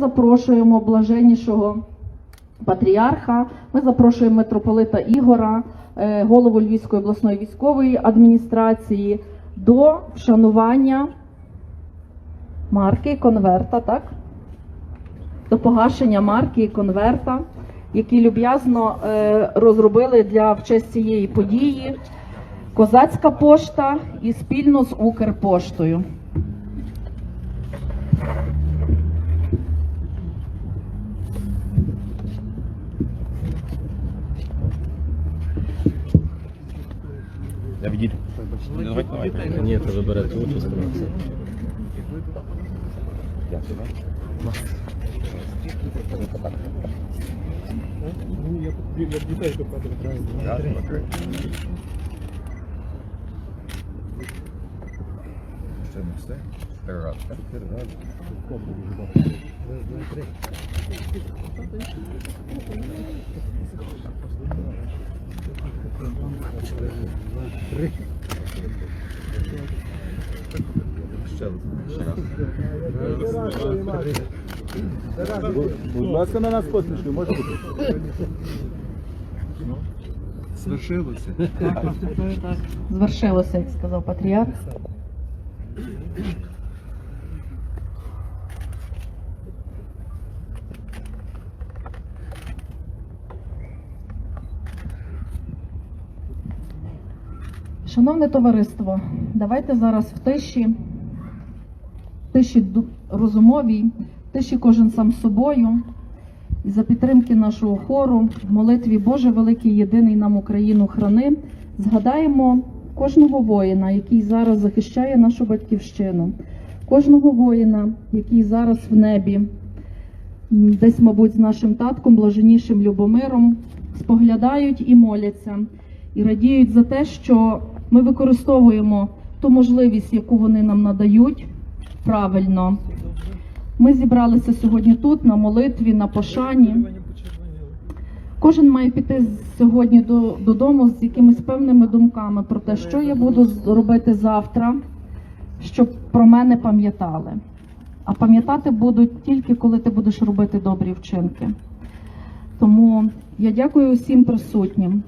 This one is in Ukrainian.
запрошуємо блаженнішого патріарха, ми запрошуємо митрополита Ігора, е, голову Львівської обласної військової адміністрації до вшанування марки і конверта, так? До погашення марки і конверта, які люб'язно е, розробили для в честь цієї події Козацька пошта і спільно з Укрпоштою. Я відійду. Давайте, давайте. Ні, то ви берете участь. Дякую. Дякую. Ще не все? Чотири рази, так? Чотири рази. Ще раз. Ще раз. Будь ласка, на нас посмішки, може бути. Свершилося. Звершилося, як сказав патріарх. Шановне товариство, давайте зараз в тиші, в тиші розумовій, тиші кожен сам собою, і за підтримки нашого хору в молитві Боже великий єдиний нам Україну храни, згадаємо кожного воїна, який зараз захищає нашу батьківщину, кожного воїна, який зараз в небі, десь, мабуть, з нашим татком, блаженнішим Любомиром, споглядають і моляться, і радіють за те, що ми використовуємо ту можливість, яку вони нам надають, правильно. Ми зібралися сьогодні тут на молитві, на пошані. Кожен має піти сьогодні до, додому з якимись певними думками про те, що я буду робити завтра, щоб про мене пам'ятали. А пам'ятати будуть тільки коли ти будеш робити добрі вчинки. Тому я дякую усім присутнім.